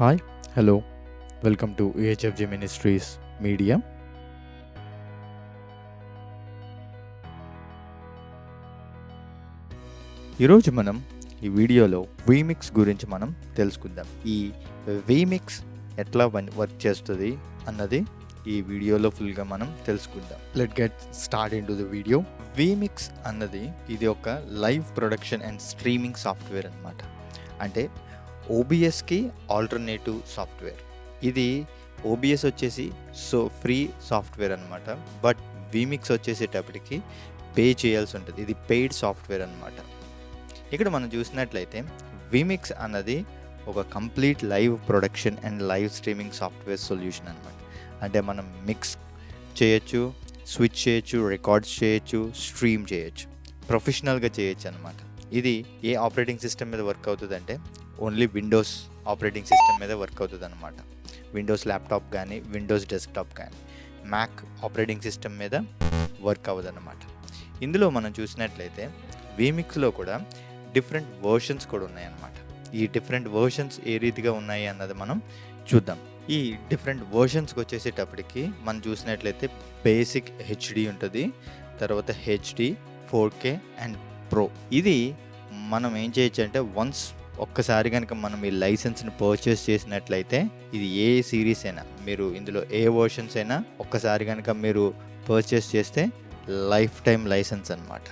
Hi hello welcome to AHFG ministries media ఈరోజు మనం ఈ వీడియోలో వీమిక్స్ గురించి మనం తెలుసుకుందాం. ఈ వీమిక్స్ ఎట్లా వర్క్ చేస్తుంది అన్నది ఈ వీడియోలో ఫుల్గా మనం తెలుసుకుందాం. Let get start into the video vMix అన్నది ఇది ఒక live production and streaming software అనమాట అంటే ఓబిఎస్కి ఆల్టర్నేటివ్ సాఫ్ట్వేర్. ఇది ఓబిఎస్ వచ్చేసి సో ఫ్రీ సాఫ్ట్వేర్ అనమాట బట్ వీమిక్స్ వచ్చేసేటప్పటికి పే చేయాల్సి ఉంటుంది. ఇది పెయిడ్ సాఫ్ట్వేర్ అనమాట ఇక్కడ మనం చూసినట్లయితే వీమిక్స్ అన్నది ఒక complete live production and live streaming software solution అనమాట అంటే మనం మిక్స్ చేయొచ్చు స్విచ్ చేయొచ్చు రికార్డ్స్ చేయొచ్చు స్ట్రీమ్ చేయొచ్చు. ప్రొఫెషనల్గా చేయొచ్చు అనమాట ఇది ఏ ఆపరేటింగ్ సిస్టమ్ మీద వర్క్ అవుతుందంటే ఓన్లీ విండోస్ ఆపరేటింగ్ సిస్టమ్ మీద వర్క్ అవుతుంది అనమాట విండోస్ ల్యాప్టాప్ కానీ విండోస్ డెస్క్టాప్ కానీ మ్యాక్ ఆపరేటింగ్ సిస్టమ్ మీద వర్క్ అవ్వదు అనమాట ఇందులో మనం చూసినట్లయితే వీమిక్స్లో కూడా డిఫరెంట్ వర్షన్స్ కూడా ఉన్నాయన్నమాట. ఈ డిఫరెంట్ వర్షన్స్ ఏ రీతిగా ఉన్నాయి అన్నది మనం చూద్దాం. ఈ డిఫరెంట్ వర్షన్స్కి వచ్చేసేటప్పటికి మనం చూసినట్లయితే బేసిక్ హెచ్డి ఉంటుంది. తర్వాత HD four K and pro ఇది మనం ఏం చేయొచ్చు అంటే వన్స్ ఒక్కసారి కనుక మనం ఈ లైసెన్స్ని పర్చేస్ చేసినట్లయితే ఇది ఏ సిరీస్ అయినా మీరు ఇందులో ఏ వర్షన్స్ అయినా ఒక్కసారి కనుక మీరు పర్చేస్ చేస్తే లైఫ్ టైం లైసెన్స్ అనమాట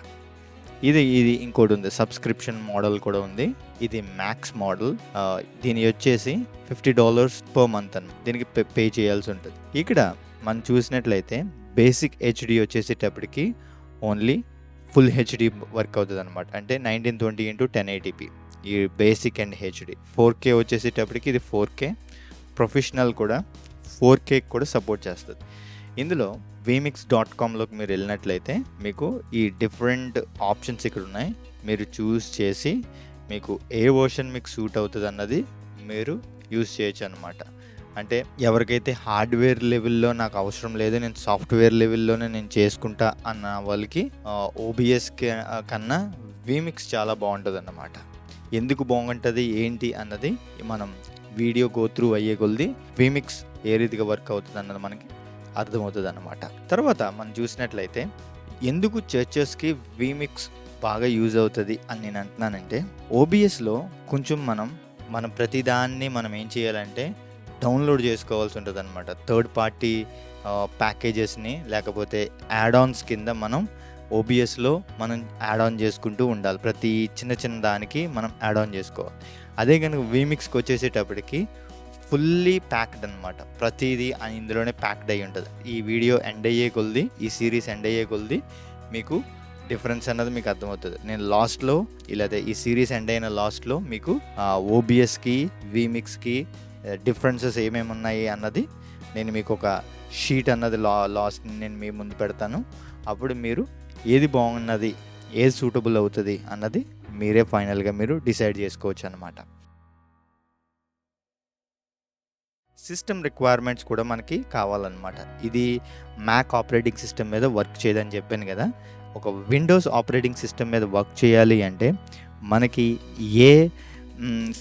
ఇది ఇది ఇంకోటి ఉంది. సబ్స్క్రిప్షన్ మోడల్ కూడా ఉంది. ఇది మ్యాక్స్ మోడల్ దీని వచ్చేసి ఫిఫ్టీ డాలర్స్ పర్ మంత్ అని దీనికి పే పే చేయాల్సి ఉంటుంది. ఇక్కడ మనం చూసినట్లయితే బేసిక్ హెచ్డి వచ్చేసేటప్పటికి ఓన్లీ ఫుల్ హెచ్డి వర్క్ అవుతుంది అనమాట అంటే nineteen twenty into ten eighty p ఈ basic and HD. Four K వచ్చేసేటప్పటికి ఇది ఫోర్ కే. ప్రొఫెషనల్ కూడా ఫోర్ కే కూడా సపోర్ట్ చేస్తుంది. ఇందులో వీమిక్స్ డాట్ కామ్లోకి మీరు వెళ్ళినట్లయితే మీకు ఈ డిఫరెంట్ ఆప్షన్స్ ఇక్కడ ఉన్నాయి. మీరు చూస్ చేసి మీకు ఏ వర్షన్ మీకు సూట్ అవుతుంది అన్నది మీరు యూస్ చేయొచ్చు అనమాట అంటే ఎవరికైతే హార్డ్వేర్ లెవెల్లో నాకు అవసరం లేదు నేను సాఫ్ట్వేర్ లెవెల్లోనే నేను చేసుకుంటా అన్న వాళ్ళకి ఓబిఎస్ కన్నా వీమిక్స్ చాలా బాగుంటుంది అన్నమాట ఎందుకు బాగుంటుంది ఏంటి అన్నది మనం వీడియో గో త్రూ అయ్యే కొలది వీమిక్స్ ఏ రీతిగా వర్క్ అవుతుంది అన్నది మనకి అర్థమవుతుంది అన్నమాట తర్వాత మనం చూసినట్లయితే ఎందుకు చర్చెస్కి వీమిక్స్ బాగా యూజ్ అవుతుంది అని నేను అంటున్నానంటే ఓబిఎస్లో కొంచెం మనం మనం ప్రతిదాన్ని మనం ఏం చేయాలంటే డౌన్లోడ్ చేసుకోవాల్సి ఉంటుంది అనమాట థర్డ్ పార్టీ ప్యాకేజెస్ని లేకపోతే యాడ్ ఆన్స్ కింద మనం ఓబిఎస్లో మనం యాడ్ ఆన్ చేసుకుంటూ ఉండాలి. ప్రతి చిన్న చిన్న దానికి మనం యాడ్ ఆన్ చేసుకోవాలి. అదే కనుక వీమిక్స్కి వచ్చేసేటప్పటికి ఫుల్లీ ప్యాక్డ్ అనమాట ప్రతిదీ ఇందులోనే ప్యాక్డ్ అయ్యి ఉంటుంది. ఈ వీడియో ఎండ్ అయ్యే కొలది ఈ సిరీస్ ఎండ్ అయ్యే కొలది మీకు డిఫరెన్స్ అన్నది మీకు అర్థమవుతుంది. నేను లాస్ట్లో ఇలా ఈ సిరీస్ ఎండ్ అయిన లాస్ట్లో మీకు ఓబిఎస్కి వీమిక్స్కి డిఫరెన్సెస్ ఏమేమి ఉన్నాయి అన్నది నేను మీకు ఒక షీట్ అన్నది లా లాస్ట్ నేను మీ ముందు పెడతాను. అప్పుడు మీరు ఏది బాగున్నది ఏది సూటబుల్ అవుతుంది అన్నది మీరే ఫైనల్గా మీరు డిసైడ్ చేసుకోవచ్చు అనమాట సిస్టమ్ రిక్వైర్మెంట్స్ కూడా మనకి కావాలన్నమాట. ఇది మ్యాక్ ఆపరేటింగ్ సిస్టమ్ మీద వర్క్ చేయదని చెప్పాను కదా. ఒక విండోస్ ఆపరేటింగ్ సిస్టమ్ మీద వర్క్ చేయాలి అంటే మనకి ఏ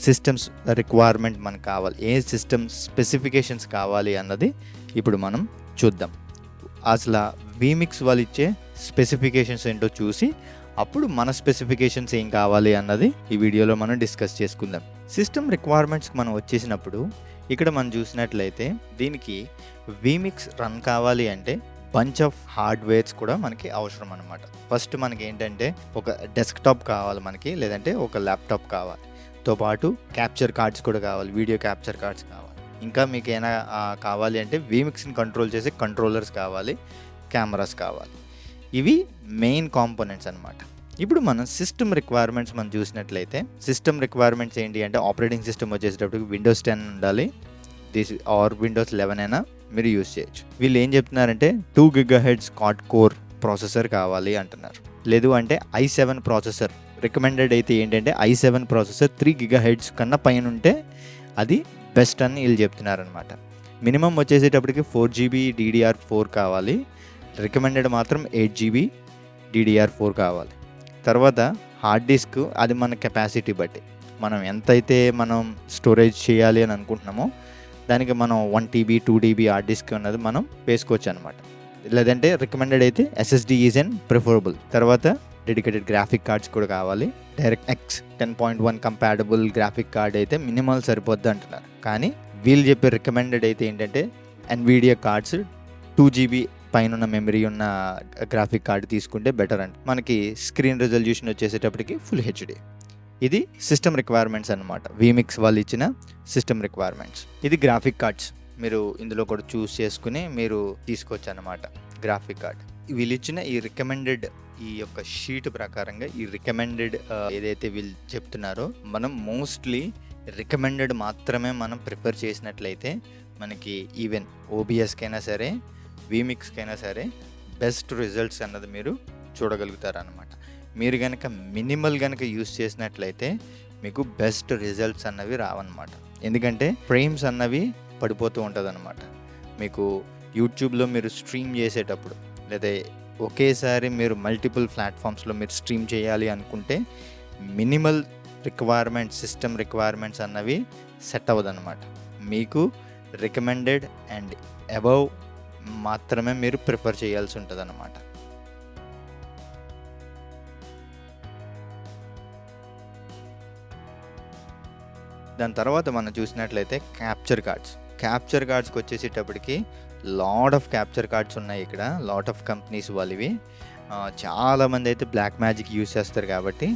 సిస్టమ్స్ రిక్వైర్మెంట్ మనకు కావాలి ఏ సిస్టమ్ స్పెసిఫికేషన్స్ కావాలి అన్నది ఇప్పుడు మనం చూద్దాం. అసలు వీమిక్స్ వాళ్ళు ఇచ్చే స్పెసిఫికేషన్స్ ఏంటో చూసి అప్పుడు మన స్పెసిఫికేషన్స్ ఏం కావాలి అన్నది ఈ వీడియోలో మనం డిస్కస్ చేసుకుందాం. సిస్టమ్ రిక్వైర్మెంట్స్కి మనం వచ్చేసినప్పుడు ఇక్కడ మనం చూసినట్లయితే దీనికి వీమిక్స్ రన్ కావాలి అంటే బంచ్ ఆఫ్ హార్డ్వేర్స్ కూడా మనకి అవసరం అనమాట ఫస్ట్ మనకి ఏంటంటే ఒక డెస్క్టాప్ కావాలి మనకి లేదంటే ఒక ల్యాప్టాప్ కావాలి. తో పాటు క్యాప్చర్ కార్డ్స్ కూడా కావాలి వీడియో క్యాప్చర్ కార్డ్స్ కావాలి. ఇంకా మీకు ఏమైనా కావాలి అంటే వీమిక్స్ని కంట్రోల్ చేసే కంట్రోలర్స్ కావాలి కెమెరాస్ కావాలి. ఇవి మెయిన్ కాంపోనెంట్స్ అనమాట ఇప్పుడు మనం సిస్టమ్ రిక్వైర్మెంట్స్ మనం చూసినట్లయితే సిస్టమ్ రిక్వైర్మెంట్స్ ఏంటి అంటే ఆపరేటింగ్ సిస్టమ్ వచ్చేసేటప్పటికి విండోస్ టెన్ ఉండాలి. దిస్ ఆర్ విండోస్ లెవెన్ అయినా మీరు యూస్ చేయొచ్చు. వీళ్ళు ఏం చెప్తున్నారంటే two giga hertz quad core processor కావాలి అంటున్నారు. లేదు అంటే ఐ సెవెన్ ప్రాసెసర్ రికమెండెడ్ అయితే ఏంటంటే i seven processor three giga hertz కన్నా పైన ఉంటే అది బెస్ట్ అని వీళ్ళు చెప్తున్నారనమాట మినిమం వచ్చేసేటప్పటికి ఫోర్ జీబీ డీడీఆర్ ఫోర్ కావాలి. రికమెండెడ్ మాత్రం ఎయిట్ జీబీ డిడిఆర్ ఫోర్ కావాలి. తర్వాత హార్డ్ డిస్క్ అది మన కెపాసిటీ బట్టి. మనం ఎంతైతే మనం స్టోరేజ్ చేయాలి అని అనుకుంటున్నామో దానికి మనం one TB two TB hard disk అన్నది మనం వేసుకోవచ్చు అనమాట లేదంటే రికమెండెడ్ అయితే ఎస్ఎస్డి ఈజ్ అండ్ ప్రిఫరబుల్ తర్వాత డెడికేటెడ్ గ్రాఫిక్ కార్డ్స్ కూడా కావాలి. Direct X ten point one compatible graphic card అయితే మినిమల్ సరిపోద్ది అంటున్నారు. కానీ వీళ్ళు చెప్పే రికమెండెడ్ అయితే ఏంటంటే ఎన్వీడియా కార్డ్స్ టూ జీబీ పైన ఉన్న మెమరీ ఉన్న గ్రాఫిక్ కార్డ్ తీసుకుంటే బెటర్ అండ్ మనకి స్క్రీన్ రెజల్యూషన్ వచ్చేసేటప్పటికి ఫుల్ హెచ్డి ఇది సిస్టమ్ రిక్వైర్మెంట్స్ అనమాట వీమిక్స్ వాళ్ళు ఇచ్చిన సిస్టమ్ రిక్వైర్మెంట్స్ ఇది గ్రాఫిక్ కార్డ్స్ మీరు ఇందులో కూడా చూస్ చేసుకుని మీరు తీసుకోవచ్చు అనమాట గ్రాఫిక్ కార్డ్ వీళ్ళు ఇచ్చిన ఈ రికమెండెడ్ ఈ యొక్క షీట్ ప్రకారంగా ఈ రికమెండెడ్ uh, ఏదైతే వీళ్ళు చెప్తున్నారో మనం మోస్ట్లీ రికమెండెడ్ మాత్రమే మనం ప్రిపేర్ చేసినట్లయితే మనకి ఈవెన్ ఓబిఎస్కైనా సరే వీమిక్స్కైనా సరే బెస్ట్ రిజల్ట్స్ అన్నది మీరు చూడగలుగుతారనమాట మీరు కనుక మినిమల్ కనుక యూస్ చేసినట్లయితే మీకు బెస్ట్ రిజల్ట్స్ అన్నవి రావన్నమాట. ఎందుకంటే ఫ్రేమ్స్ అన్నవి పడిపోతూ ఉంటుంది అనమాట మీకు యూట్యూబ్లో మీరు స్ట్రీమ్ చేసేటప్పుడు లేదా ఒకేసారి మీరు మల్టిపుల్ ప్లాట్ఫామ్స్లో మీరు స్ట్రీమ్ చేయాలి అనుకుంటే మినిమల్ రిక్వైర్మెంట్ సిస్టమ్ రిక్వైర్మెంట్స్ అన్నవి సెట్ అవ్వదన్నమాట. మీకు రికమెండెడ్ అండ్ అబవ్ మాత్రమే మీరు ప్రిఫర్ చేయాల్సి ఉంటుంది అన్నమాట దాని తర్వాత మనం చూసినట్లయితే క్యాప్చర్ కార్డ్స్ క్యాప్చర్ కార్డ్స్కి వచ్చేసేటప్పటికి లాట్ ఆఫ్ క్యాప్చర్ కార్డ్స్ ఉన్నాయి ఇక్కడ. లాట్ ఆఫ్ కంపెనీస్ వాళ్ళవి. చాలామంది అయితే బ్లాక్ మ్యాజిక్ యూస్ చేస్తారు కాబట్టి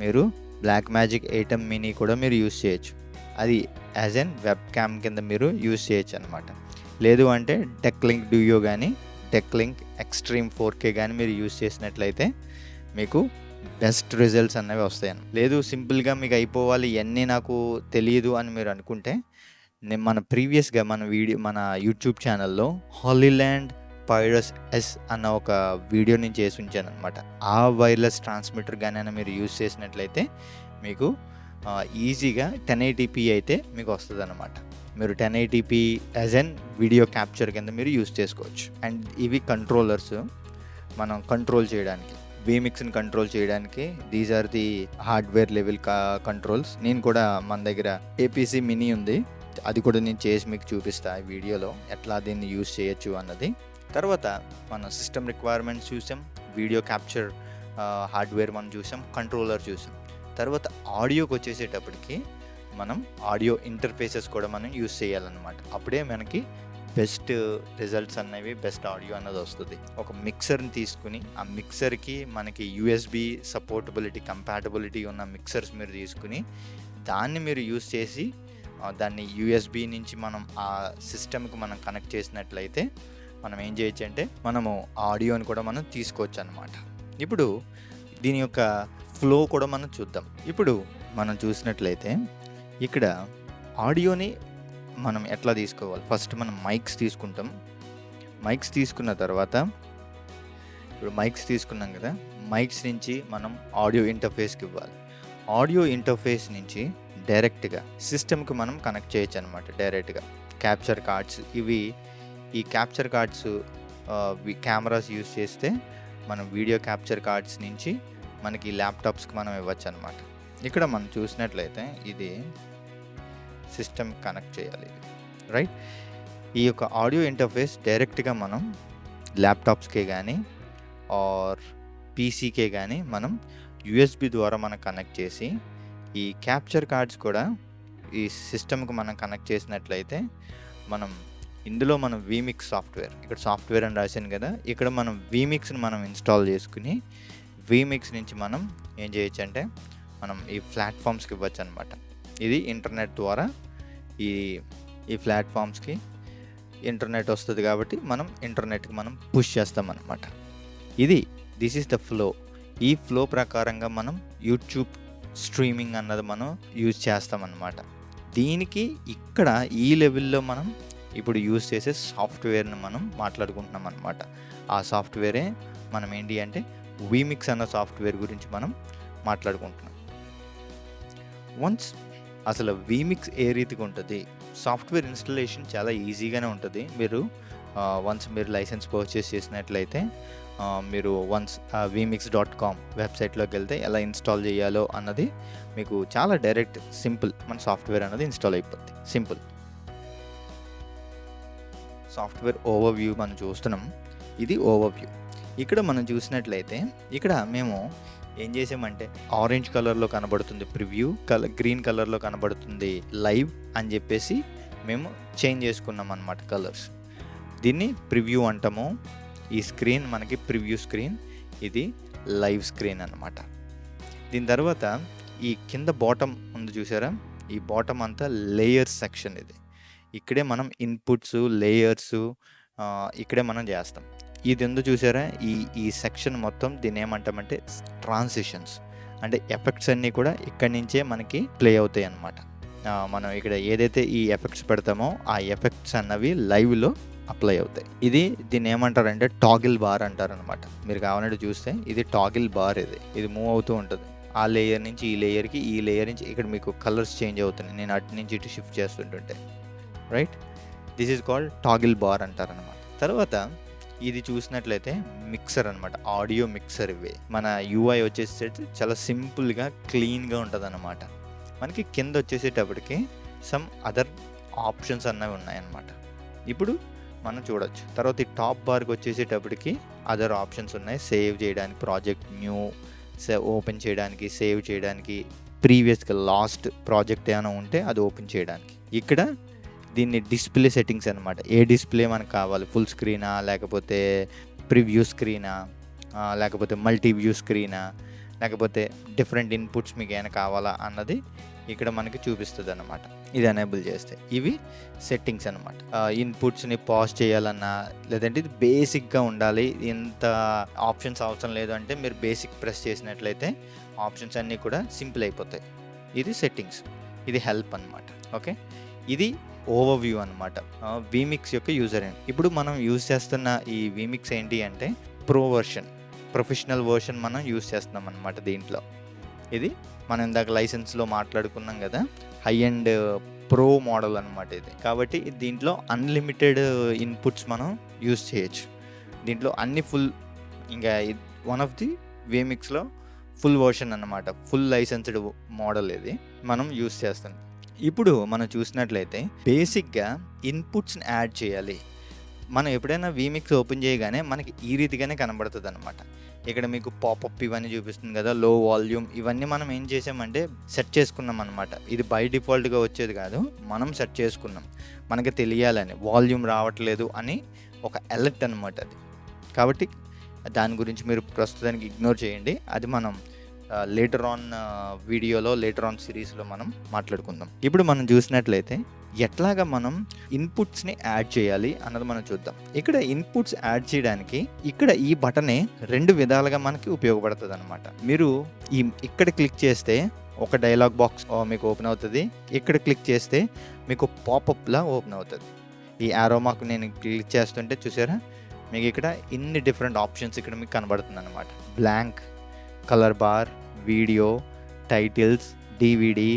మీరు బ్లాక్ మ్యాజిక్ ఏటమ్ మినీ కూడా మీరు యూస్ చేయొచ్చు. అది యాజ్ ఎన్ వెబ్ క్యామ్ కింద మీరు యూస్ చేయొచ్చు అనమాట లేదు అంటే డెక్ లింక్ డూయో కానీ deck link extreme four K కానీ మీరు యూజ్ చేసినట్లయితే మీకు బెస్ట్ రిజల్ట్స్ అనేవి వస్తాయని లేదు సింపుల్గా మీకు అయిపోవాలి ఇవన్నీ నాకు తెలియదు అని మీరు అనుకుంటే నేను మన ప్రీవియస్గా మన వీడియో మన యూట్యూబ్ ఛానల్లో హాలీల్యాండ్ పైరస్ ఎస్ అన్న ఒక వీడియో నేను చేసి ఉంచాను అనమాట ఆ వైర్లెస్ ట్రాన్స్మిటర్ కానీ మీరు యూజ్ చేసినట్లయితే మీకు ఈజీగా టెన్ ఎయిటీపీ అయితే మీకు వస్తుంది అనమాట మీరు ten eighty p as an video capture కింద మీరు యూజ్ చేసుకోవచ్చు. అండ్ ఇవి కంట్రోలర్స్ మనం కంట్రోల్ చేయడానికి వీమిక్స్ని కంట్రోల్ చేయడానికి these are the hardware level controls నేను కూడా మన దగ్గర ఏపీసీ మినీ ఉంది. అది కూడా నేను చేసి మీకు చూపిస్తా ఈ వీడియోలో ఎట్లా దీన్ని యూజ్ చేయొచ్చు అన్నది. తర్వాత మన సిస్టమ్ రిక్వైర్మెంట్స్ చూసాం. వీడియో క్యాప్చర్ హార్డ్వేర్ మనం చూసాం. కంట్రోలర్ చూసాం. తర్వాత ఆడియోకి వచ్చేసేటప్పటికి మనం ఆడియో ఇంటర్ఫేసెస్ కూడా మనం యూస్ చేయాలన్నమాట. అప్పుడే మనకి బెస్ట్ రిజల్ట్స్ అనేవి బెస్ట్ ఆడియో అన్నది వస్తుంది. ఒక మిక్సర్ని తీసుకుని ఆ మిక్సర్కి మనకి యూఎస్బి సపోర్టబిలిటీ కంపాటబిలిటీ ఉన్న మిక్సర్స్ మీరు తీసుకుని దాన్ని మీరు యూస్ చేసి దాన్ని యూఎస్బి నుంచి మనం ఆ సిస్టమ్కి మనం కనెక్ట్ చేసినట్లయితే మనం ఏం చేయొచ్చు అంటే మనము ఆడియోని కూడా మనం తీసుకోవచ్చు అనమాట ఇప్పుడు దీని యొక్క ఫ్లో కూడా మనం చూద్దాం. ఇప్పుడు మనం చూసినట్లయితే ఇక్కడ ఆడియోని మనం ఎట్లా తీసుకోవాలి? ఫస్ట్ మనం మైక్స్ తీసుకుంటాం. మైక్స్ తీసుకున్న తర్వాత ఇప్పుడు మైక్స్ తీసుకున్నాం కదా మైక్స్ నుంచి మనం ఆడియో ఇంటర్ఫేస్కి ఇవ్వాలి. ఆడియో ఇంటర్ఫేస్ నుంచి డైరెక్ట్గా సిస్టమ్కి మనం కనెక్ట్ చేయొచ్చు అనమాట డైరెక్ట్గా. క్యాప్చర్ కార్డ్స్ ఇవి ఈ క్యాప్చర్ కార్డ్స్ కెమెరాస్ యూస్ చేస్తే మనం వీడియో క్యాప్చర్ కార్డ్స్ నుంచి మనకి ల్యాప్టాప్స్కి మనం ఇవ్వచ్చు అనమాట ఇక్కడ మనం చూసినట్లయితే ఇది సిస్టమ్ కనెక్ట్ చేయాలి రైట్? ఈ యొక్క ఆడియో ఇంటర్ఫేస్ డైరెక్ట్గా మనం ల్యాప్టాప్స్కే కానీ ఆర్ పీసీకే కానీ మనం యూఎస్బి ద్వారా మనం కనెక్ట్ చేసి ఈ క్యాప్చర్ కార్డ్స్ కూడా ఈ సిస్టమ్కి మనం కనెక్ట్ చేసినట్లయితే మనం ఇందులో మనం వీమిక్స్ సాఫ్ట్వేర్ ఇక్కడ సాఫ్ట్వేర్ అని రాశాను కదా ఇక్కడ మనం వీమిక్స్ని మనం ఇన్స్టాల్ చేసుకుని వీమిక్స్ నుంచి మనం ఏం చేయొచ్చు అంటే మనం ఈ ప్లాట్ఫామ్స్కి ఇవ్వచ్చు అనమాట ఇది ఇంటర్నెట్ ద్వారా ఈ ఈ ప్లాట్ఫామ్స్కి ఇంటర్నెట్ వస్తుంది కాబట్టి మనం ఇంటర్నెట్కి మనం పుష్ చేస్తాం అనమాట ఇది దిస్ ఈస్ ద ఫ్లో ఈ ఫ్లో ప్రకారంగా మనం యూట్యూబ్ స్ట్రీమింగ్ అన్నది మనం యూజ్ చేస్తామన్నమాట దీనికి ఇక్కడ ఈ లెవెల్లో మనం ఇప్పుడు యూజ్ చేసే సాఫ్ట్వేర్ని మనం మాట్లాడుకుంటున్నాం అనమాట ఆ సాఫ్ట్వేరే మనం ఏంటి అంటే వీమిక్స్ అన్న సాఫ్ట్వేర్ గురించి మనం మాట్లాడుకుంటున్నాం. వన్స్ అసలు వీమిక్స్ ఏ రీతిగా ఉంటుంది? సాఫ్ట్వేర్ ఇన్స్టలేషన్ చాలా ఈజీగానే ఉంటుంది. మీరు వన్స్ మీరు లైసెన్స్ పర్చేస్ చేసినట్లయితే మీరు వన్స్ వీమిక్స్ డాట్ కామ్ వెబ్సైట్లోకి వెళ్తే ఎలా ఇన్స్టాల్ చేయాలో అన్నది మీకు చాలా డైరెక్ట్ సింపుల్ మన సాఫ్ట్వేర్ అన్నది ఇన్స్టాల్ అయిపోద్ది. సింపుల్ సాఫ్ట్వేర్ ఓవర్వ్యూ మనం చూస్తున్నాం. ఇది ఓవర్వ్యూ ఇక్కడ మనం చూసినట్లయితే ఇక్కడ మేము ఏం చేసామంటే ఆరెంజ్ కలర్లో కనబడుతుంది ప్రివ్యూ కలర్ గ్రీన్ కలర్లో కనబడుతుంది లైవ్ అని చెప్పేసి మేము చేంజ్ చేసుకున్నాం అనమాట కలర్స్ దీన్ని ప్రివ్యూ అంటాము. ఈ స్క్రీన్ మనకి ప్రివ్యూ స్క్రీన్ ఇది లైవ్ స్క్రీన్ అనమాట దీని తర్వాత ఈ కింద బాటమ్ ఉంది చూసారా? ఈ బాటమ్ అంతా లేయర్స్ సెక్షన్ ఇది. ఇక్కడే మనం ఇన్పుట్స్ లేయర్స్ ఇక్కడే మనం చేస్తాం. ఇది ఎందు చూసారా? ఈ ఈ సెక్షన్ మొత్తం దీన్ని ఏమంటామంటే ట్రాన్సిషన్స్. అంటే ఎఫెక్ట్స్ అన్నీ కూడా ఇక్కడి నుంచే మనకి ప్లే అవుతాయి అన్నమాట. మనం ఇక్కడ ఏదైతే ఈ ఎఫెక్ట్స్ పెడతామో ఆ ఎఫెక్ట్స్ అన్నవి లైవ్లో అప్లై అవుతాయి. ఇది దీన్ని ఏమంటారంటే టాగిల్ బార్ అంటారు అనమాట మీరు కావాలంటే చూస్తే ఇది టాగిల్ బార్ ఇది. ఇది మూవ్ అవుతూ ఉంటుంది. ఆ లేయర్ నుంచి ఈ లేయర్కి ఈ లేయర్ నుంచి ఇక్కడ మీకు కలర్స్ చేంజ్ అవుతున్నాయి. నేను అటు నుంచి ఇటు shift చేస్తుంటుంటే. Right? This is called toggle bar అంటారు అనమాట తర్వాత ఇది చూసినట్లయితే మిక్సర్ అనమాట ఆడియో మిక్సర్ ఇవే. మన యూఐ వచ్చేసేటి చాలా సింపుల్గా క్లీన్గా ఉంటుంది అనమాట మనకి కింద వచ్చేసేటప్పటికి సమ్ అదర్ ఆప్షన్స్ అన్నవి ఉన్నాయన్నమాట. ఇప్పుడు మనం చూడొచ్చు. తర్వాత ఈ టాప్ బార్కి వచ్చేసేటప్పటికి అదర్ ఆప్షన్స్ ఉన్నాయి. సేవ్ చేయడానికి ప్రాజెక్ట్ న్యూ ఓపెన్ చేయడానికి సేవ్ చేయడానికి ప్రీవియస్గా లాస్ట్ ప్రాజెక్ట్ ఏమైనా ఉంటే అది ఓపెన్ చేయడానికి. ఇక్కడ దీన్ని డిస్ప్లే సెట్టింగ్స్ అనమాట ఏ డిస్ప్లే మనకు కావాలి? ఫుల్ స్క్రీనా లేకపోతే ప్రివ్యూ స్క్రీనా లేకపోతే మల్టీ వ్యూ స్క్రీనా లేకపోతే డిఫరెంట్ ఇన్పుట్స్ మీకు ఏమైనా కావాలా అన్నది ఇక్కడ మనకి చూపిస్తుంది అనమాట ఇది ఎనేబుల్ చేస్తే. ఇవి సెట్టింగ్స్ అనమాట ఇన్పుట్స్ని పాజ్ చేయాలన్నా లేదంటే ఇది బేసిక్గా ఉండాలి. ఇంత ఆప్షన్స్ అవసరం లేదు అంటే మీరు బేసిక్ ప్రెస్ చేసినట్లయితే ఆప్షన్స్ అన్నీ కూడా సింపుల్ అయిపోతాయి. ఇది సెట్టింగ్స్ ఇది హెల్ప్ అనమాట ఓకే ఇది ఓవర్వ్యూ అనమాట వీమిక్స్ యొక్క యూజర్ ఇప్పుడు మనం యూజ్ చేస్తున్న ఈ వీమిక్స్ ఏంటి అంటే ప్రో వర్షన్ ప్రొఫెషనల్ వర్షన్ మనం యూజ్ చేస్తున్నాం అనమాట దీంట్లో. ఇది మనం ఇందాక లైసెన్స్లో మాట్లాడుకున్నాం కదా హై అండ్ ప్రో మోడల్ అనమాట ఇది. కాబట్టి దీంట్లో అన్లిమిటెడ్ ఇన్పుట్స్ uh, మనం యూజ్ చేయొచ్చు. దీంట్లో అన్ని ఫుల్ ఇంకా వన్ ఆఫ్ ది వేమిక్స్లో ఫుల్ వర్షన్ అన్నమాట. ఫుల్ లైసెన్స్డ్ మోడల్ ఇది మనం యూజ్ చేస్తాం ఇప్పుడు మనం చూసినట్లయితే బేసిక్గా ఇన్పుట్స్ని యాడ్ చేయాలి. మనం ఎప్పుడైనా వీమిక్స్ ఓపెన్ చేయగానే మనకి ఈ రీతిగానే కనబడుతుంది అనమాట ఇక్కడ మీకు పాపప్ ఇవన్నీ చూపిస్తుంది కదా లో వాల్యూమ్ ఇవన్నీ మనం ఏం చేసామంటే సెట్ చేసుకున్నాం అనమాట ఇది బై డిఫాల్ట్గా వచ్చేది కాదు మనం సెట్ చేసుకున్నాం. మనకి తెలియాలని వాల్యూమ్ రావట్లేదు అని ఒక అలర్ట్ అనమాట అది. కాబట్టి దాని గురించి మీరు ప్రస్తుతానికి ఇగ్నోర్ చేయండి. అది మనం లేటర్ ఆన్ వీడియోలో లేటర్ ఆన్ సిరీస్లో మనం మాట్లాడుకుందాం. ఇప్పుడు మనం చూసినట్లయితే ఎట్లాగా మనం ఇన్పుట్స్ని యాడ్ చేయాలి అన్నది మనం చూద్దాం. ఇక్కడ ఇన్పుట్స్ యాడ్ చేయడానికి ఇక్కడ ఈ బటనే రెండు విధాలుగా మనకి ఉపయోగపడుతుంది అనమాట మీరు ఈ ఇక్కడ క్లిక్ చేస్తే ఒక డైలాగ్ బాక్స్ మీకు ఓపెన్ అవుతుంది. ఇక్కడ క్లిక్ చేస్తే మీకు పాపప్లా ఓపెన్ అవుతుంది. ఈ యారో మాకు నేను క్లిక్ చేస్తుంటే చూసారా? మీకు ఇక్కడ ఇన్ని డిఫరెంట్ ఆప్షన్స్ ఇక్కడ మీకు కనబడుతుంది అనమాట blank colour bar video titles DVD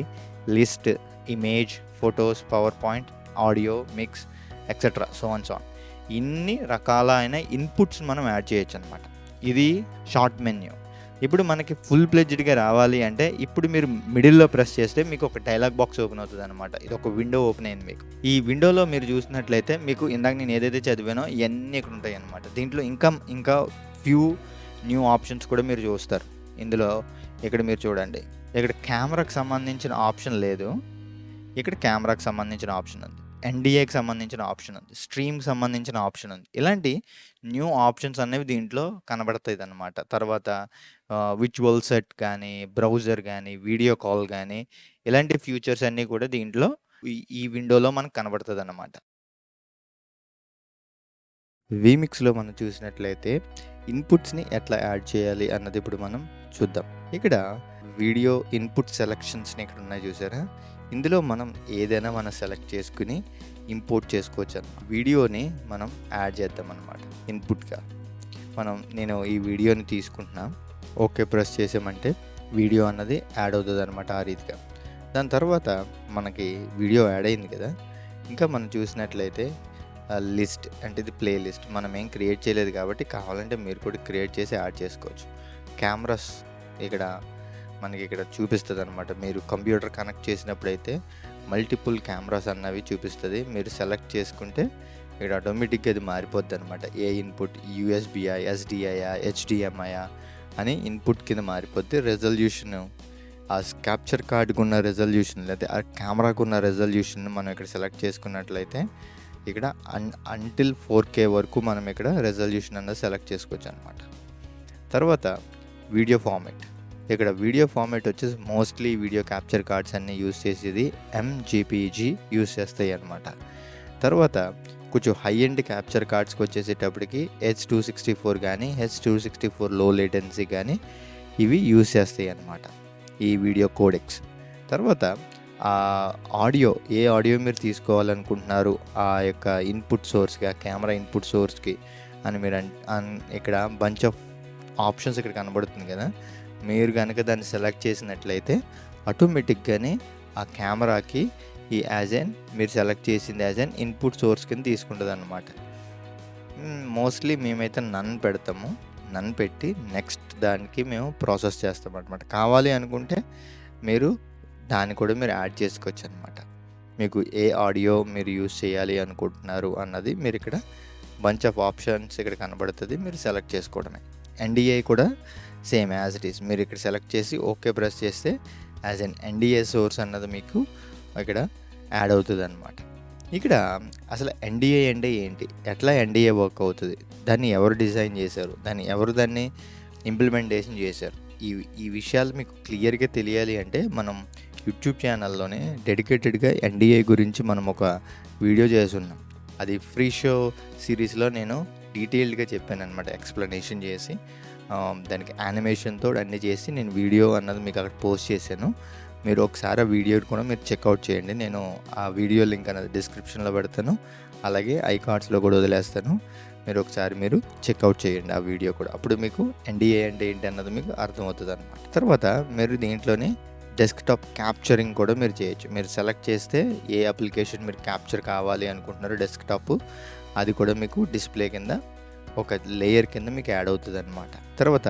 list image photos PowerPoint audio mix etcetera so and so ఇన్ని రకాలైన ఇన్పుట్స్ మనం యాడ్ చేయొచ్చు అనమాట ఇది షార్ట్ మెన్యూ. ఇప్పుడు మనకి ఫుల్ ప్లెజ్డ్గా రావాలి అంటే ఇప్పుడు మీరు మిడిల్లో ప్రెస్ చేస్తే మీకు ఒక డైలాగ్ బాక్స్ ఓపెన్ అవుతుంది అనమాట ఇది ఒక విండో ఓపెన్ అయింది మీకు. ఈ విండోలో మీరు చూసినట్లయితే మీకు ఇందాక నేను ఏదైతే చదివానో ఇవన్నీ ఇక్కడ ఉంటాయి అనమాట దీంట్లో ఇంకా ఇంకా ఫ్యూ న్యూ ఆప్షన్స్ కూడా మీరు చూస్తారు. ఇందులో ఇక్కడ మీరు చూడండి. ఇక్కడ కెమెరాకి సంబంధించిన ఆప్షన్ లేదు. ఇక్కడ కెమెరాకి సంబంధించిన ఆప్షన్ ఉంది. ఎన్డీఏకి సంబంధించిన ఆప్షన్ ఉంది. స్ట్రీమ్కి సంబంధించిన ఆప్షన్ ఉంది. ఇలాంటి న్యూ ఆప్షన్స్ అనేవి దీంట్లో కనబడతాయి అన్నమాట తర్వాత విజువల్ సెట్ కానీ బ్రౌజర్ కానీ వీడియో కాల్ కానీ ఇలాంటి ఫ్యూచర్స్ అన్నీ కూడా దీంట్లో ఈ- ఈ విండోలో మనకు కనబడుతుంది అన్నమాట వీమిక్స్లో మనం చూసినట్లయితే ఇన్పుట్స్ని ఎట్లా యాడ్ చేయాలి అన్నది ఇప్పుడు మనం చూద్దాం. ఇక్కడ వీడియో ఇన్పుట్ సెలెక్షన్స్ని ఇక్కడ ఉన్నాయి చూసారా? ఇందులో మనం ఏదైనా మనం సెలెక్ట్ చేసుకుని ఇంపోర్ట్ చేసుకోవచ్చు అన్న వీడియోని మనం యాడ్ చేద్దాం అనమాట ఇన్పుట్గా. మనం నేను ఈ వీడియోని తీసుకుంటున్నా. ఓకే ప్రెస్ చేసామంటే వీడియో అన్నది యాడ్ అవుతుంది అనమాట ఆ రీతిగా. దాని తర్వాత మనకి వీడియో యాడ్ అయింది కదా? ఇంకా మనం చూసినట్లయితే లిస్ట్ అంటే ఇది ప్లే లిస్ట్. మనం ఏం క్రియేట్ చేయలేదు కాబట్టి కావాలంటే మీరు కూడా క్రియేట్ చేసి యాడ్ చేసుకోవచ్చు. కెమెరాస్ ఇక్కడ మనకి ఇక్కడ చూపిస్తుంది అనమాట మీరు కంప్యూటర్ కనెక్ట్ చేసినప్పుడు అయితే మల్టిపుల్ కెమెరాస్ అన్నవి చూపిస్తుంది. మీరు సెలెక్ట్ చేసుకుంటే ఇక్కడ ఆటోమేటిక్గా అది మారిపోద్ది అనమాట ఏ ఇన్పుట్? యూఎస్బిఐ ఎస్డిఐయా హెచ్డిఎంఐయా అని ఇన్పుట్ కింద మారిపోద్ది. రెజల్యూషన్ ఆ క్యాప్చర్ కార్డుకు ఉన్న రెజల్యూషన్ లేదా ఆ కెమెరాకు ఉన్న రెజల్యూషన్ మనం ఇక్కడ సెలెక్ట్ చేసుకున్నట్లయితే ఇక్కడ అన్ అంటిల్ ఫోర్ కే వరకు మనం ఇక్కడ రెజల్యూషన్ అన్నది సెలెక్ట్ చేసుకోవచ్చు అనమాట తర్వాత వీడియో ఫార్మేట్. ఇక్కడ వీడియో ఫార్మేట్ వచ్చేసి మోస్ట్లీ వీడియో క్యాప్చర్ కార్డ్స్ అన్నీ యూస్ చేసేది ఎంజీపీజీ యూస్ చేస్తాయి అనమాట తర్వాత కొంచెం హై ఎండ్ క్యాప్చర్ కార్డ్స్కి వచ్చేసేటప్పటికి హెచ్ టూ సిక్స్టీ ఫోర్ కానీ హెచ్ టూ సిక్స్టీ ఫోర్లో లేటెన్సీ కానీ ఇవి యూస్ చేస్తాయి అన్నమాట ఈ వీడియో కోడెక్స్ తర్వాత ఆడియో ఏ ఆడియో మీరు తీసుకోవాలనుకుంటున్నారు ఆ యొక్క ఇన్పుట్ సోర్స్కి ఆ కెమెరా ఇన్పుట్ సోర్స్కి అని మీరు అన్- ఇక్కడ బంచ్ ఆఫ్ ఆప్షన్స్ ఇక్కడ కనబడుతుంది కదా. మీరు కనుక దాన్ని సెలెక్ట్ చేసినట్లయితే ఆటోమేటిక్గానే ఆ కెమెరాకి ఈ యాజ్ ఎన్ మీరు సెలెక్ట్ చేసింది యాజ్ ఎన్ ఇన్పుట్ సోర్స్ కింద తీసుకుంటుంది అనమాట మోస్ట్లీ మేమైతే నన్ పెడతాము. నన్ పెట్టి నెక్స్ట్ దానికి మేము ప్రాసెస్ చేస్తాం అనమాట కావాలి అనుకుంటే మీరు దాన్ని కూడా మీరు యాడ్ చేసుకోవచ్చు అనమాట మీకు ఏ ఆడియో మీరు యూస్ చేయాలి అనుకుంటున్నారు అన్నది మీరు ఇక్కడ బంచ్ ఆఫ్ ఆప్షన్స్ ఇక్కడ కనబడుతుంది. మీరు సెలెక్ట్ చేసుకోవడమే. ఎన్డిఏ కూడా సేమ్ యాజ్ ఇట్ ఈస్ మీరు ఇక్కడ సెలెక్ట్ చేసి ఓకే ప్రెస్ చేస్తే యాజ్ ఎన్ ఎన్డిఏ సోర్స్ అన్నది మీకు ఇక్కడ యాడ్ అవుతుంది అనమాట ఇక్కడ అసలు ఎన్డిఏ అంటే ఏంటి? ఎట్లా ఎన్డిఏ వర్క్ అవుతుంది? దాన్ని ఎవరు డిజైన్ చేశారు? దాన్ని ఎవరు దాన్ని ఇంప్లిమెంటేషన్ చేశారు? ఈ ఈ విషయాలు మీకు క్లియర్గా తెలియాలి అంటే మనం యూట్యూబ్ ఛానల్లోనే డెడికేటెడ్గా ఎన్డిఏ గురించి మనం ఒక వీడియో చేస్తున్నాం. అది ఫ్రీ షో సిరీస్లో నేను డీటెయిల్డ్గా చెప్పాను అనమాట ఎక్స్ప్లెనేషన్ చేసి దానికి యానిమేషన్తో అన్నీ చేసి నేను వీడియో అన్నది మీకు అక్కడ పోస్ట్ చేశాను. మీరు ఒకసారి ఆ వీడియో కూడా మీరు చెక్అవుట్ చేయండి. నేను ఆ వీడియో లింక్ అనేది డిస్క్రిప్షన్లో పెడతాను. అలాగే ఐ కార్డ్స్లో కూడా వదిలేస్తాను. మీరు ఒకసారి మీరు చెక్అవుట్ చేయండి ఆ వీడియో కూడా. అప్పుడు మీకు ఎన్డీఏ అంటే ఏంటి అన్నది మీకు అర్థమవుతుంది అనమాట తర్వాత మీరు దీంట్లోనే డెస్క్టాప్ క్యాప్చరింగ్ కూడా మీరు చేయొచ్చు. మీరు సెలెక్ట్ చేస్తే ఏ అప్లికేషన్ మీరు క్యాప్చర్ కావాలి అనుకుంటున్నారో డెస్క్టాప్ అది కూడా మీకు డిస్ప్లే కింద ఒక లేయర్ కింద మీకు యాడ్ అవుతుంది అనమాట తర్వాత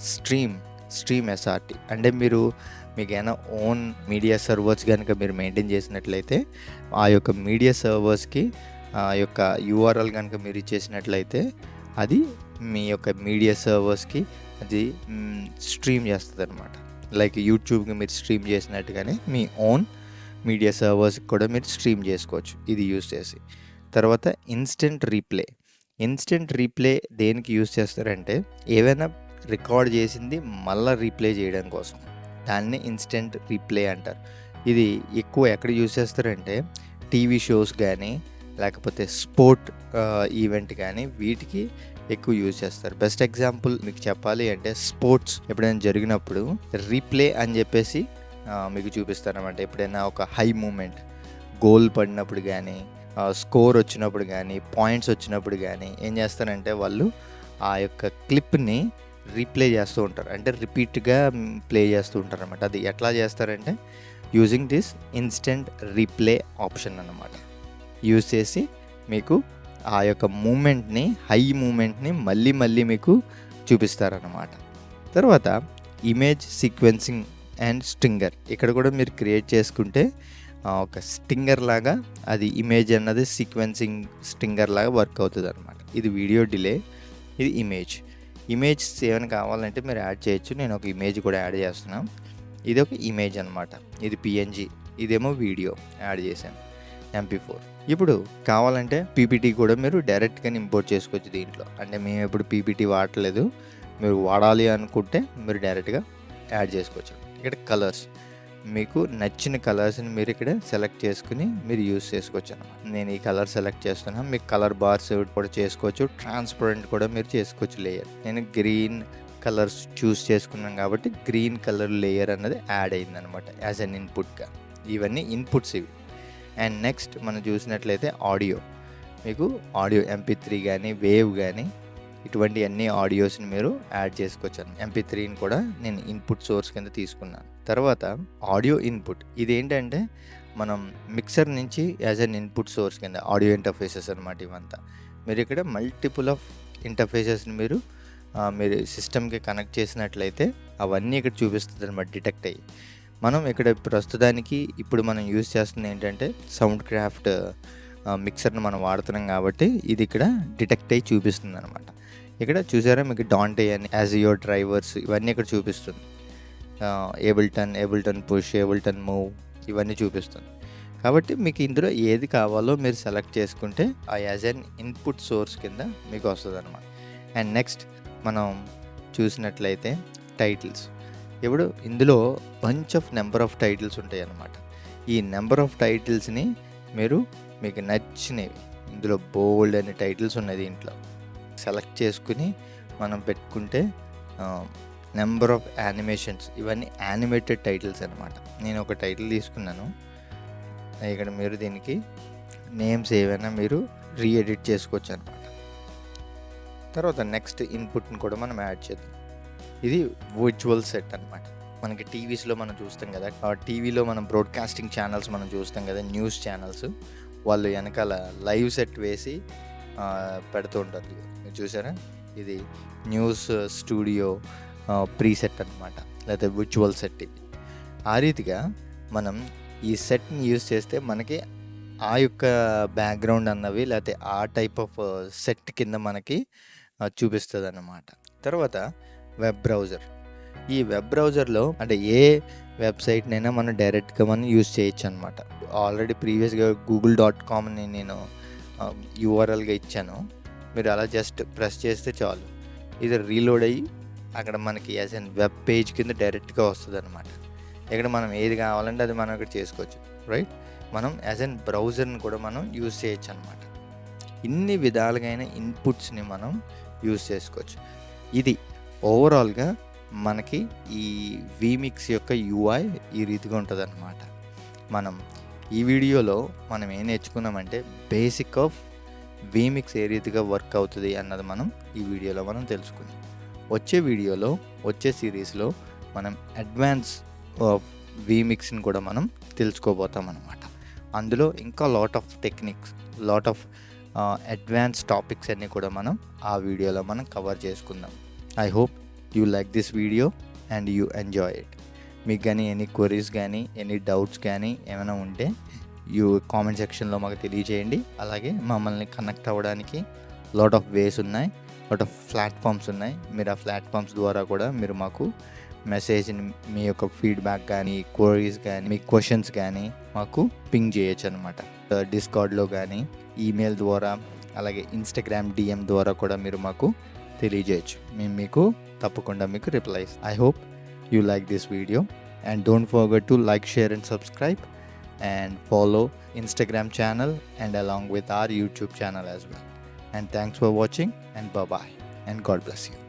స్ట్రీమ్ స్ట్రీమ్ ఎస్ఆర్టీ అంటే మీరు మీకు ఏమైనా ఓన్ మీడియా సర్వర్స్ కనుక మీరు మెయింటైన్ చేసినట్లయితే ఆ యొక్క మీడియా సర్వర్స్కి ఆ యొక్క యూఆర్ఎల్ కనుక మీరు ఇచ్చేసినట్లయితే అది మీ యొక్క మీడియా సర్వర్స్కి అది స్ట్రీమ్ చేస్తుంది అనమాట లైక్ యూట్యూబ్కి మీరు స్ట్రీమ్ చేసినట్టుగానే మీ ఓన్ మీడియా సర్వర్స్కి కూడా మీరు స్ట్రీమ్ చేసుకోవచ్చు. ఇది యూస్ చేసి. తర్వాత ఇన్స్టెంట్ రీప్లే ఇన్స్టెంట్ రీప్లే దేనికి యూస్ చేస్తారంటే ఏవైనా రికార్డ్ చేసింది మళ్ళీ రీప్లే చేయడం కోసం. దాన్ని ఇన్స్టెంట్ రీప్లే అంటారు. ఇది ఎక్కువ ఎక్కడ యూజ్ చేస్తారంటే టీవీ షోస్ కానీ లేకపోతే స్పోర్ట్ ఈవెంట్ కానీ వీటికి ఎక్కువ యూజ్ చేస్తారు. బెస్ట్ ఎగ్జాంపుల్ మీకు చెప్పాలి అంటే స్పోర్ట్స్ ఎప్పుడైనా జరిగినప్పుడు రీప్లే అని చెప్పేసి uh, మీకు చూపిస్తారన్నమాట. ఎప్పుడైనా ఒక హై మూమెంట్ గోల్ పడినప్పుడు కానీ స్కోర్ వచ్చినప్పుడు కానీ పాయింట్స్ వచ్చినప్పుడు కానీ ఏం చేస్తారంటే వాళ్ళు ఆ యొక్క క్లిప్ని రీప్లే చేస్తూ ఉంటారు. అంటే రిపీట్గా ప్లే చేస్తూ ఉంటారు అనమాట అది ఎట్లా చేస్తారంటే using this instant replay option అనమాట యూజ్ చేసి మీకు ఆ యొక్క మూమెంట్ని హై మూమెంట్ని మళ్ళీ మళ్ళీ మీకు చూపిస్తారనమాట తర్వాత ఇమేజ్ సీక్వెన్సింగ్ అండ్ స్టింగర్ ఇక్కడ కూడా మీరు క్రియేట్ చేసుకుంటే ఒక స్టింగర్ లాగా అది ఇమేజ్ అన్నది సీక్వెన్సింగ్ స్టింగర్ లాగా వర్క్ అవుతుంది అనమాట ఇది వీడియో డిలే ఇది ఇమేజ్ ఇమేజ్ ఏమైనా కావాలంటే మీరు యాడ్ చేయొచ్చు. నేను ఒక ఇమేజ్ కూడా యాడ్ చేస్తున్నాను ఇది ఒక ఇమేజ్ అనమాట ఇది పిఎన్జి ఇదేమో వీడియో యాడ్ చేశాను. ఎంపీ ఫోర్ ఇప్పుడు కావాలంటే పీపీటీ కూడా మీరు డైరెక్ట్గా ఇంపోర్ట్ చేసుకోవచ్చు దీంట్లో. అంటే మేము ఇప్పుడు పీపీటీ వాడలేదు మీరు వాడాలి అనుకుంటే మీరు డైరెక్ట్గా యాడ్ చేసుకోవచ్చు. ఇక్కడ కలర్స్ మీకు నచ్చిన కలర్స్ని మీరు ఇక్కడ సెలెక్ట్ చేసుకుని మీరు యూస్ చేసుకోవచ్చు అనమాట నేను ఈ కలర్ సెలెక్ట్ చేస్తున్నాను మీకు కలర్ బార్స్ కూడా చేసుకోవచ్చు. ట్రాన్స్పరెంట్ కూడా మీరు చేసుకోవచ్చు లేయర్. నేను గ్రీన్ కలర్స్ చూస్ చేసుకున్నాం కాబట్టి గ్రీన్ కలర్ లేయర్ అన్నది యాడ్ అయింది అనమాట యాజ్ అన్ ఇన్పుట్గా. ఇవన్నీ ఇన్పుట్స్ ఇవి. అండ్ నెక్స్ట్ మనం చూసినట్లయితే ఆడియో. మీకు ఆడియో ఎంపీ త్రీ కానీ వేవ్ కానీ ఇటువంటి అన్ని ఆడియోస్ని మీరు యాడ్ చేసుకోవచ్చాను ఎంపీ త్రీని కూడా నేను ఇన్పుట్ సోర్స్ కింద తీసుకున్నాను. తర్వాత ఆడియో ఇన్పుట్ ఇదేంటంటే మనం మిక్సర్ నుంచి యాజ్ అన్ ఇన్పుట్ సోర్స్ కింద ఆడియో ఇంటర్ఫేసెస్ అనమాట ఇవంతా. మీరు ఇక్కడ మల్టిపుల్ ఆఫ్ ఇంటర్ఫేసెస్ని మీరు మీరు సిస్టమ్కి కనెక్ట్ చేసినట్లయితే అవన్నీ ఇక్కడ చూపిస్తుంది అనమాట డిటెక్ట్ అయ్యి. మనం ఇక్కడ ప్రస్తుతానికి ఇప్పుడు మనం యూజ్ చేస్తుంది ఏంటంటే సౌండ్ క్రాఫ్ట్ మిక్సర్ని మనం వాడుతున్నాం కాబట్టి ఇది ఇక్కడ డిటెక్ట్ అయ్యి చూపిస్తుంది అనమాట ఇక్కడ చూసారా? మీకు డాంటే అని యాజ్ యువర్ డ్రైవర్స్ ఇవన్నీ ఇక్కడ చూపిస్తుంది. ఏబుల్టన్ ఏబుల్టన్ పుష్ ఏబుల్టన్ మూవ్ ఇవన్నీ చూపిస్తుంది. కాబట్టి మీకు ఇందులో ఏది కావాలో మీరు సెలెక్ట్ చేసుకుంటే ఆ యాజ్ అన్ ఇన్పుట్ సోర్స్ కింద మీకు వస్తుంది అనమాట అండ్ నెక్స్ట్ మనం చూసినట్లయితే టైటిల్స్ ఇప్పుడు ఇందులో bunch of number of titles ఉంటాయి అన్నమాట ఈ నెంబర్ ఆఫ్ టైటిల్స్ని మీరు మీకు నచ్చినవి ఇందులో బోల్డ్ అనే టైటిల్స్ ఉన్నాయి దీంట్లో. సెలెక్ట్ చేసుకుని మనం పెట్టుకుంటే నెంబర్ ఆఫ్ యానిమేషన్స్ ఇవన్నీ యానిమేటెడ్ టైటిల్స్ అనమాట నేను ఒక టైటిల్ తీసుకున్నాను. ఇక్కడ మీరు దీనికి నేమ్స్ ఏవైనా మీరు రీఎడిట్ చేసుకోవచ్చు అనమాట తర్వాత నెక్స్ట్ ఇన్పుట్ని కూడా మనం యాడ్ చేద్దాం. ఇది విజువల్ సెట్ అనమాట మనకి టీవీస్లో మనం చూస్తాం కదా ఆ టీవీలో మనం బ్రాడ్కాస్టింగ్ ఛానల్స్ మనం చూస్తాం కదా న్యూస్ ఛానల్స్ వాళ్ళు వెనకాల లైవ్ సెట్ వేసి పెడుతూ ఉంటారు. చూసారా? ఇది న్యూస్ స్టూడియో ప్రీసెట్ అనమాట లేకపోతే విజువల్ సెట్ ఇది ఆ రీతిగా మనం ఈ సెట్ని యూజ్ చేస్తే మనకి ఆ యొక్క బ్యాక్గ్రౌండ్ అన్నవి లేకపోతే ఆ టైప్ ఆఫ్ సెట్ కింద మనకి చూపిస్తుంది అన్నమాట తర్వాత వెబ్ బ్రౌజర్ ఈ వెబ్ బ్రౌజర్లో అంటే ఏ వెబ్సైట్నైనా మనం డైరెక్ట్గా మనం యూజ్ చేయొచ్చు అనమాట ఆల్రెడీ ప్రీవియస్గా గూగుల్ డాట్ కామ్ని నేను యూఆర్ఎల్గా ఇచ్చాను. మీరు అలా జస్ట్ ప్రెస్ చేస్తే చాలు. ఇది రీలోడ్ అయ్యి అక్కడ మనకి యాజ్ అండ్ వెబ్ పేజ్ కింద డైరెక్ట్గా వస్తుంది అనమాట ఇక్కడ మనం ఏది కావాలంటే అది మనం ఇక్కడ చేసుకోవచ్చు రైట్ మనం యాజ్ అండ్ బ్రౌజర్ని కూడా మనం యూజ్ చేయొచ్చు అనమాట ఇన్ని విధాలుగైన ఇన్పుట్స్ని మనం యూజ్ చేసుకోవచ్చు. ఇది ఓవరాల్గా మనకి ఈ వీమిక్స్ యొక్క యూఐ ఈ రీతిగా ఉంటుంది అనమాట మనం ఈ వీడియోలో మనం ఏం నేర్చుకున్నామంటే బేసిక్ ఆఫ్ వీమిక్స్ ఏ రీతిగా వర్క్ అవుతుంది అన్నది మనం ఈ వీడియోలో మనం తెలుసుకుందాం. వచ్చే వీడియోలో వచ్చే సిరీస్లో మనం అడ్వాన్స్ వీమిక్స్ని కూడా మనం తెలుసుకోబోతాం అనమాట అందులో ఇంకా lot of techniques lot of advance topics అన్నీ కూడా మనం ఆ వీడియోలో మనం కవర్ చేసుకుందాం. I hope you like this video and you enjoy it మీకు కానీ ఎనీ క్వరీస్ కానీ ఎనీ డౌట్స్ కానీ ఏమైనా ఉంటే యూ కామెంట్ సెక్షన్లో మాకు తెలియజేయండి. అలాగే మమ్మల్ని కనెక్ట్ అవ్వడానికి లాట్ ఆఫ్ వేస్ ఉన్నాయి లాట్ ఆఫ్ ప్లాట్ఫామ్స్ ఉన్నాయి. మీరు ఆ ప్లాట్ఫామ్స్ ద్వారా కూడా మీరు మాకు మెసేజ్ని మీ యొక్క ఫీడ్బ్యాక్ కానీ క్వరీస్ కానీ మీ క్వశ్చన్స్ కానీ మాకు పింగ్ చేయొచ్చు అనమాట డిస్కార్డ్లో కానీ ఈమెయిల్ ద్వారా అలాగే ఇన్స్టాగ్రామ్ డిఎం ద్వారా కూడా మీరు మాకు తెలియజేయచ్చు. మేము మీకు తప్పకుండా మీకు reply I hope you like this video and don't forget to like share and subscribe and follow Instagram channel and along with our YouTube channel as well. And thanks for watching and bye bye and God bless you.